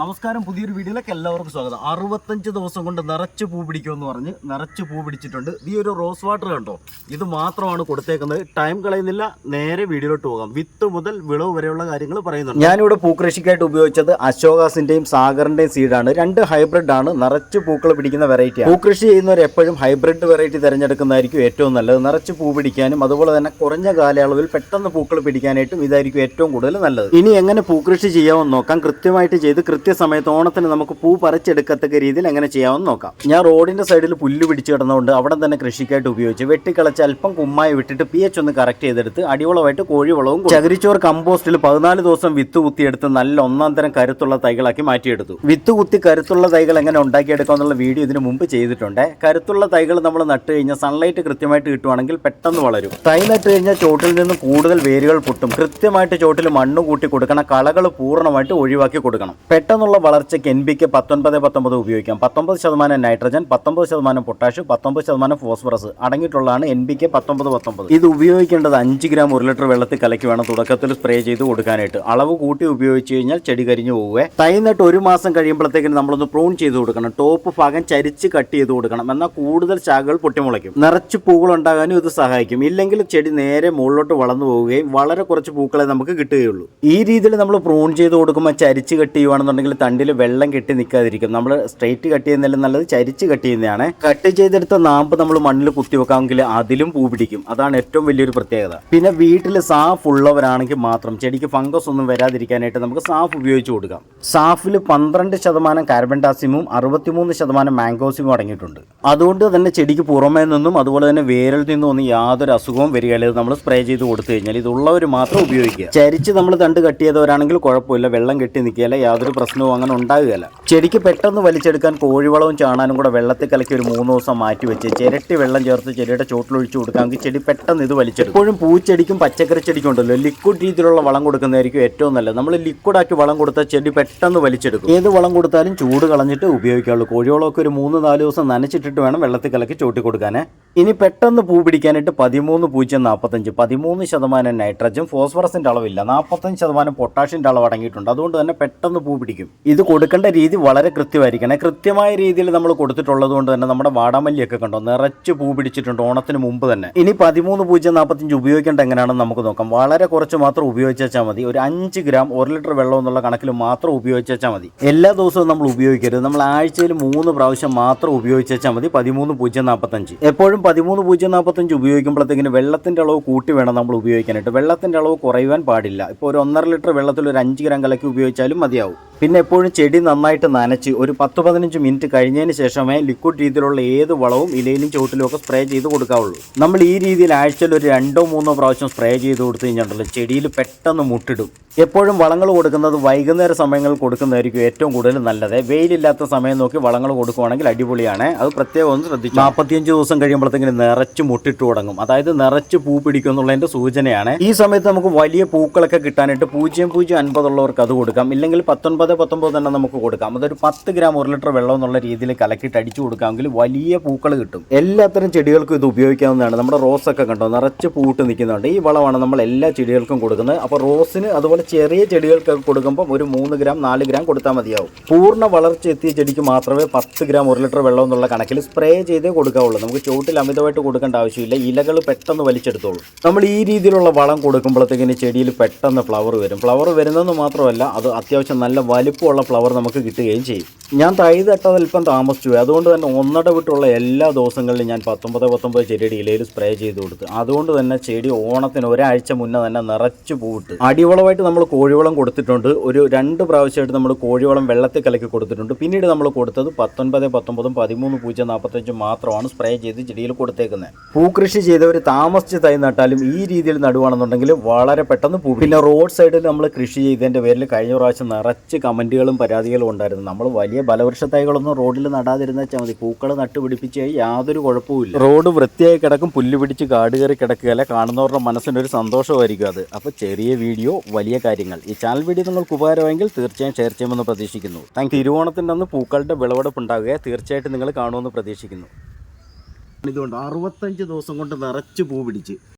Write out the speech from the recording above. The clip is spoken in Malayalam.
നമസ്കാരം പുതിയൊരു വീഡിയോയിലേക്ക് എല്ലാവർക്കും സ്വാഗതം. അറുപത്തഞ്ച് ദിവസം കൊണ്ട് നിറച്ച് പൂ പിടിക്കുമെന്ന് പറഞ്ഞ് നിറച്ച് പൂ പിടിച്ചിട്ടുണ്ട്. ഈ ഒരു റോസ് വാട്ടർ കണ്ടോ? ഇത് മാത്രമാണ് കൊടുത്തേക്കുന്നത്. ടൈം കളയുന്നില്ല. നേരെ വീഡിയോയിലോട്ട് പോകാം. വിത്ത് മുതൽ വിളവ് വരെയുള്ള കാര്യങ്ങൾ പറയുന്നുണ്ട്. ഞാനിവിടെ പൂക്കൃഷിക്കായിട്ട് ഉപയോഗിച്ചത് അശോകാസിന്റെയും സാഗറിന്റെയും സീഡാണ് രണ്ട് ഹൈബ്രിഡ് ആണ്. നിറച്ച് പൂക്കൾ പിടിക്കുന്ന വെറൈറ്റി പൂക്കൃഷി ചെയ്യുന്നവർ എപ്പോഴും ഹൈബ്രിഡ് വെറൈറ്റി തിരഞ്ഞെടുക്കുന്നതായിരിക്കും ഏറ്റവും നല്ലത്. നിറച്ച് പൂ പിടിക്കാനും അതുപോലെ തന്നെ കുറഞ്ഞ കാലയളവിൽ പെട്ടെന്ന് പൂക്കൾ പിടിക്കാനായിട്ടും ഇതായിരിക്കും ഏറ്റവും കൂടുതൽ നല്ലത്. ഇനി എങ്ങനെ പൂക്കൃഷി ചെയ്യാമെന്ന് നോക്കാം. കൃത്യമായിട്ട് ചെയ്ത് കൃത്യസമയത്ത് ഓണത്തിന് നമുക്ക് പൂ പറിച്ചെടുക്കത്തക്ക രീതിയിൽ എങ്ങനെ ചെയ്യാമെന്ന് നോക്കാം. ഞാൻ റോഡിന്റെ സൈഡിൽ പുല്ല് പിടിച്ച് കിടന്നുകൊണ്ട് അവിടെ തന്നെ കൃഷിക്കായിട്ട് ഉപയോഗിച്ച് വെട്ടിക്കളച്ച് അല്പം കുമ്മായി വിട്ടിട്ട് പി ഒന്ന് കറക്റ്റ് ചെയ്തെടുത്ത് അടിവളമായിട്ട് കോഴിവളവും. ചകിരിച്ചോർ കമ്പോസ്റ്റിൽ പതിനാല് ദിവസം വിത്ത് കുത്തിയെടുത്ത് നല്ല ഒന്നാം തരം കരുത്തുള്ള തൈകളാക്കി മാറ്റിയെടുത്തു. വിത്ത് കുത്തി കരുത്തുള്ള തൈകൾ എങ്ങനെ ഉണ്ടാക്കിയെടുക്കാം എന്നുള്ള വീഡിയോ ഇതിനു മുമ്പ് ചെയ്തിട്ടുണ്ട്. കരുത്തുള്ള തൈകൾ നമ്മൾ നട്ട് കഴിഞ്ഞാൽ സൺലൈറ്റ് കൃത്യമായിട്ട് കിട്ടുവാണെങ്കിൽ പെട്ടെന്ന് വളരും. തൈ നട്ട് കഴിഞ്ഞാൽ ചോട്ടിൽ നിന്ന് കൂടുതൽ വേരുകൾ പൊട്ടും. കൃത്യമായിട്ട് ചോട്ടിൽ മണ്ണ് കൂട്ടി കൊടുക്കണം. കളകൾ പൂർണമായിട്ട് ഒഴിവാക്കി കൊടുക്കണം. പെട്ടെന്നുള്ള വളർച്ചയ്ക്ക് എൻ ബിക്ക് പത്തൊൻപത് പത്തൊമ്പത് ഉപയോഗിക്കാം. പത്തൊമ്പത് ശതമാനം നൈട്രജൻ പത്തൊമ്പത് ശതമാനം പൊട്ടാഷ് പത്തൊമ്പത് ശതമാനം ഫോസ്ഫറസ് അടങ്ങിയിട്ടുള്ളതാണ് എൻ ബിക്ക് പത്തൊമ്പത് പത്തൊമ്പത് ഇത് ഉപയോഗിക്കേണ്ടത് അഞ്ച് ഗ്രാം ഒരു ലിറ്റർ വെള്ളത്തിൽ കലക്കി വേണം തുടക്കത്തിൽ സ്പ്രേ ചെയ്ത് കൊടുക്കാനായിട്ട്. അളവ് കൂട്ടി ഉപയോഗിച്ച് കഴിഞ്ഞാൽ ചെടി കരിഞ്ഞു പോവുക തൈ നട്ട് ഒരു മാസം കഴിയുമ്പോഴത്തേക്കും നമ്മളൊന്ന് പ്രൂൺ ചെയ്ത് കൊടുക്കണം. ടോപ്പ് ഭാഗം ചരിച്ച് കട്ട് ചെയ്ത് കൊടുക്കണം. എന്നാൽ കൂടുതൽ ശാഖകൾ പൊട്ടിമുളയ്ക്കും. നിറച്ച് പൂക്കൾ ഉണ്ടാകാനും ഇത് സഹായിക്കും. ഇല്ലെങ്കിൽ ചെടി നേരെ മുകളിലോട്ട് വളർന്നു പോവുകയും വളരെ കുറച്ച് പൂക്കളെ നമുക്ക് കിട്ടുകയുള്ളൂ. ഈ രീതിയിൽ നമ്മൾ പ്രൂൺ ചെയ്ത് കൊടുക്കുമ്പോൾ ചരിച്ച് കട്ട് ചെയ്യുവാണെന്നുണ്ടെങ്കിൽ തണ്ടിൽ വെള്ളം കെട്ടി നിൽക്കാതിരിക്കും നമ്മൾ സ്ട്രെയിറ്റ് കട്ട് ചെയ്യുന്നതിലും നല്ലത് ചരിച്ച് കട്ട് ചെയ്യുന്നതാണ്. കട്ട് ചെയ്തെടുത്ത നാമ്പ് നമ്മൾ മണ്ണിൽ കുത്തി വെക്കാമെങ്കിൽ അതിലും പൂ പിടിക്കും. അതാണ് ഏറ്റവും വലിയൊരു പ്രത്യേകത. പിന്നെ വീട്ടിൽ സാഫ് ഉള്ളവരാണെങ്കിൽ മാത്രം ചെടിക്ക് ഫംഗസ് ഒന്നും വരാതിരിക്കാനായിട്ട് നമുക്ക് സാഫ് ഉപയോഗിച്ച് കൊടുക്കാം. സാഫിൽ പന്ത്രണ്ട് ശതമാനം കാർബൺ ഡാസിമും അറുപത്തിമൂന്ന് ശതമാനം മാംഗോസിമും അടങ്ങിയിട്ടുണ്ട്. അതുകൊണ്ട് തന്നെ ചെടിക്ക് പുറമേ നിന്നും അതുപോലെ തന്നെ വേരിൽ നിന്നും ഒന്നും യാതൊരു അസുഖവും വരികയില്ല നമ്മൾ സ്പ്രേ ചെയ്ത് കൊടുത്തു കഴിഞ്ഞാൽ ഇതുള്ളവർ മാത്രം ഉപയോഗിക്കുക. ചരിച്ച് നമ്മൾ തണ്ട് കട്ട് ചെയ്തവരാണെങ്കിൽ കുഴപ്പമില്ല. വെള്ളം കെട്ടി നിൽക്കുകയില്ല. യാതൊരു പ്രശ്നവും അങ്ങനെ ഉണ്ടാകുകയില്ല ചെടിക്ക് പെട്ടെന്ന് വലിച്ചെടുക്കാൻ കോഴിവളവും ചാണാനും കൂടെ വെള്ളത്തിൽ കലക്കി ഒരു മൂന്ന് ദിവസം മാറ്റി വെച്ച് ചിരട്ടി വെള്ളം ചേർത്ത് ചെടിയുടെ ചോട്ടിലൊഴിച്ച് കൊടുക്കാമെങ്കിൽ ചെടി പെട്ടെന്ന് ഇത് വലിച്ചെടുക്കും. എപ്പോഴും പൂച്ചെടിക്കും പച്ചക്കറി ചെടിക്കും ഉണ്ടല്ലോ. ലിക്വിഡ് രീതിയിലുള്ള വളം കൊടുക്കുന്നതായിരിക്കും ഏറ്റവും നല്ലത്. നമ്മൾ ലിക്വിഡാക്കി വളം കൊടുത്താൽ ചെടി പെട്ടെന്ന് വലിച്ചെടുക്കും. ഏത് വളം കൊടുത്താലും ചൂട് കളഞ്ഞിട്ട് ഉപയോഗിക്കാവുള്ളൂ. കോഴിവളമൊക്കെ ഒരു മൂന്ന് നാല് ദിവസം നനച്ചിട്ടിട്ട് വേണം വെള്ളത്തിൽ കലക്കി ചോട്ടി കൊടുക്കാനേ ഇനി പെട്ടെന്ന് പൂ പിടിക്കാനായിട്ട് പതിമൂന്ന് പൂജ്യം നാൽപ്പത്തഞ്ച് പതിമൂന്ന് ശതമാനം നൈട്രജൻ ഫോസ്ഫറസിന്റെ അളവില്ല. നാൽപ്പത്തഞ്ച് ശതമാനം പൊട്ടാഷ്യന്റെ അളവ് അടങ്ങിയിട്ടുണ്ട്. അതുകൊണ്ട് തന്നെ പെട്ടെന്ന് പൂ പിടിക്കും. ഇത് കൊടുക്കേണ്ട രീതി വളരെ കൃത്യമായിരിക്കണം. കൃത്യമായ രീതിയിൽ നമ്മൾ കൊടുത്തിട്ടുള്ളത് കൊണ്ട് തന്നെ നമ്മുടെ വാടാമല്ലിയൊക്കെ കണ്ടോ? നിറച്ച് പൂ പിടിച്ചിട്ടുണ്ട് ഓണത്തിന് മുമ്പ് തന്നെ. ഇനി പതിമൂന്ന് പൂജ്യം നാൽപ്പത്തഞ്ച് ഉപയോഗിക്കേണ്ട എങ്ങനെയാണെന്ന് നമുക്ക് നോക്കാം. വളരെ കുറച്ച് മാത്രം ഉപയോഗിച്ചാൽ മതി. ഒരു അഞ്ച് ഗ്രാം ഒരു ലിറ്റർ വെള്ളം എന്നുള്ള കണക്കിൽ മാത്രം ഉപയോഗിച്ചാൽ മതി. എല്ലാ ദിവസവും നമ്മൾ ഉപയോഗിക്കരുത്. നമ്മൾ ആഴ്ചയിൽ മൂന്ന് പ്രാവശ്യം മാത്രം ഉപയോഗിച്ചാൽ മതി. പതിമൂന്ന് പൂജ്യം നാൽപ്പത്തഞ്ച് എപ്പോഴും പതിമൂന്ന് പൂജ്യം നാൽപ്പത്തഞ്ച് ഉപയോഗിക്കുമ്പോഴത്തേക്കിന് വെള്ളത്തിന്റെ അളവ് കൂട്ടി വേണം നമ്മൾ ഉപയോഗിക്കാനായിട്ട്. വെള്ളത്തിന്റെ അളവ് കുറയുവാൻ പാടില്ല. ഇപ്പോൾ ഒരു ഒന്നര ലിറ്റർ വെള്ളത്തിൽ ഒരു അഞ്ച് ഗ്രാം കലക്കി ഉപയോഗിച്ചാലും മതിയാവും. പിന്നെ എപ്പോഴും ചെടി നന്നായിട്ട് നനച്ച് ഒരു പത്ത് പതിനഞ്ച് മിനിറ്റ് കഴിഞ്ഞതിന് ശേഷമേ ലിക്വിഡ് രീതിയിലുള്ള ഏത് വളവും ഇലയിലും ചുവട്ടിലും ഒക്കെ സ്പ്രേ ചെയ്ത് കൊടുക്കാവുള്ളൂ. നമ്മൾ ഈ രീതിയിൽ ആഴ്ചയിൽ ഒരു രണ്ടോ മൂന്നോ പ്രാവശ്യം സ്പ്രേ ചെയ്ത് കൊടുത്തു കഴിഞ്ഞിട്ടുണ്ടല്ലോ ചെടിയിൽ പെട്ടെന്ന് മുട്ടിടും. എപ്പോഴും വളങ്ങൾ കൊടുക്കുന്നത് വൈകുന്നേര സമയങ്ങളിൽ കൊടുക്കുന്നതായിരിക്കും ഏറ്റവും കൂടുതൽ നല്ലത്. വെയിലില്ലാത്ത സമയം നോക്കി വളങ്ങൾ കൊടുക്കുവാണെങ്കിൽ അടിപൊളിയാണ്. അത് പ്രത്യേകം ഒന്ന് ശ്രദ്ധിച്ചു. നാൽപ്പത്തിയഞ്ച് ദിവസം കഴിയുമ്പോഴത്തേക്കും നിറച്ച് മുട്ടിട്ട് തുടങ്ങും. അതായത് നിറച്ച് പൂ പിടിക്കും എന്നുള്ളതിന്റെ സൂചനയാണ്. ഈ സമയത്ത് നമുക്ക് വലിയ പൂക്കളൊക്കെ കിട്ടാനായിട്ട് പൂജ്യം പൂജ്യം അൻപതുള്ളവർക്ക് അത് കൊടുക്കാം. ഇല്ലെങ്കിൽ പത്തൊൻപത് പത്തൊമ്പത് തന്നെ നമുക്ക് കൊടുക്കാം. അതൊരു പത്ത് ഗ്രാം ഒരു ലിറ്റർ വെള്ളം എന്നുള്ള രീതിയിൽ കലക്കിയിട്ട് അടിച്ചു കൊടുക്കാമെങ്കിൽ വലിയ പൂക്കൾ കിട്ടും. എല്ലാത്തരം ചെടികൾക്കും ഇത് ഉപയോഗിക്കാവുന്നതാണ്. നമ്മുടെ റോസ് ഒക്കെ കണ്ടോ? നിറച്ച് പൂട്ട് നിൽക്കുന്നുണ്ട്. ഈ വളമാണ് നമ്മൾ എല്ലാ ചെടികൾക്കും കൊടുക്കുന്നത്. അപ്പോൾ റോസിന് അതുപോലെ ചെറിയ ചെടികൾക്കൊക്കെ കൊടുക്കുമ്പോൾ ഒരു മൂന്ന് ഗ്രാം നാല് ഗ്രാം കൊടുത്താൽ മതിയാവും. പൂർണ വളർച്ച എത്തിയ ചെടിക്ക് മാത്രമേ പത്ത് ഗ്രാം ഒരു ലിറ്റർ വെള്ളം എന്നുള്ള കണക്കിൽ സ്പ്രേ ചെയ്തേ കൊടുക്കാവുള്ളൂ. നമുക്ക് ചുവട്ടിൽ അമിതമായിട്ട് കൊടുക്കേണ്ട ആവശ്യമില്ല. ഇലകൾ പെട്ടെന്ന് വലിച്ചെടുത്തോളൂ. നമ്മൾ ഈ രീതിയിലുള്ള വളം കൊടുക്കുമ്പോഴത്തേക്കിന് ചെടിയിൽ പെട്ടെന്ന് ഫ്ലവർ വരും. ഫ്ലവർ വരുന്നതെന്ന് മാത്രമല്ല അത് അത്യാവശ്യം നല്ല വലിപ്പമുള്ള ഫ്ലവർ നമുക്ക് കിട്ടുകയും ചെയ്യും. ഞാൻ തൈ തട്ടത് അല്പം താമസിച്ചു. അതുകൊണ്ട് തന്നെ ഒന്നട വിട്ടുള്ള എല്ലാ ദിവസങ്ങളിലും ഞാൻ പത്തൊമ്പത് പത്തൊമ്പത് ചെടിയുടെ ഇലയിൽ സ്പ്രേ ചെയ്ത് കൊടുത്തു. അതുകൊണ്ട് തന്നെ ചെടി ഓണത്തിന് ഒരാഴ്ച മുന്നേ തന്നെ നിറച്ച് പൂവിട്ട്. അടിവളമായിട്ട് നമ്മൾ കോഴിവളം കൊടുത്തിട്ടുണ്ട്. ഒരു രണ്ട് പ്രാവശ്യമായിട്ട് നമ്മൾ കോഴിവളം വെള്ളത്തിൽ കലക്കി കൊടുത്തിട്ടുണ്ട്. പിന്നീട് നമ്മൾ കൊടുത്തത് പത്തൊൻപത് പത്തൊമ്പതും പതിമൂന്ന് പൂജ്യം നാൽപ്പത്തഞ്ചും മാത്രമാണ് സ്പ്രേ ചെയ്ത് ചെടിയിൽ കൊടുത്തേക്കുന്നത്. പൂക്കൃഷി ചെയ്തവർ താമസിച്ച് തൈ നട്ടാലും ഈ രീതിയിൽ നടുവാണെന്നുണ്ടെങ്കിൽ വളരെ പെട്ടെന്ന് പൂ പിന്നെ റോഡ് സൈഡിൽ നമ്മൾ കൃഷി ചെയ്തതിന്റെ പേരിൽ കഴിഞ്ഞ പ്രാവശ്യം നിറച്ച് കമന്റുകളും പരാതികളും ഉണ്ടായിരുന്നു. നമ്മൾ വലിയ ബലവൃക്ഷ തൈകളൊന്നും റോഡിൽ നടാതിരുന്ന വെച്ചാൽ മതി. പൂക്കൾ നട്ടുപിടിപ്പിച്ച് യാതൊരു കുഴപ്പമില്ല റോഡ് വൃത്തിയായി കിടക്കും പുല്ല് പിടിച്ച് കാട് കയറി കിടക്കുകയല്ല കാണുന്നവരുടെ മനസ്സിനൊരു സന്തോഷമായിരിക്കും അത്. അപ്പോൾ ചെറിയ വീഡിയോ വലിയ കാര്യങ്ങൾ. ഈ ചാനൽ വീഡിയോ നിങ്ങൾക്ക് ഉപകാരമെങ്കിൽ തീർച്ചയായും ഷെയർ ചെയ്യുമെന്ന് പ്രതീക്ഷിക്കുന്നു. താങ്ക് തിരുവോണത്തിന്റെ അന്ന് പൂക്കളുടെ വിളവെടുപ്പ് ഉണ്ടാകുക. തീർച്ചയായിട്ടും നിങ്ങൾ കാണുമെന്ന് പ്രതീക്ഷിക്കുന്നു. ഇതുകൊണ്ട് അറുപത്തഞ്ച് ദിവസം കൊണ്ട് നിറച്ച് പൂ പിടിച്ച്.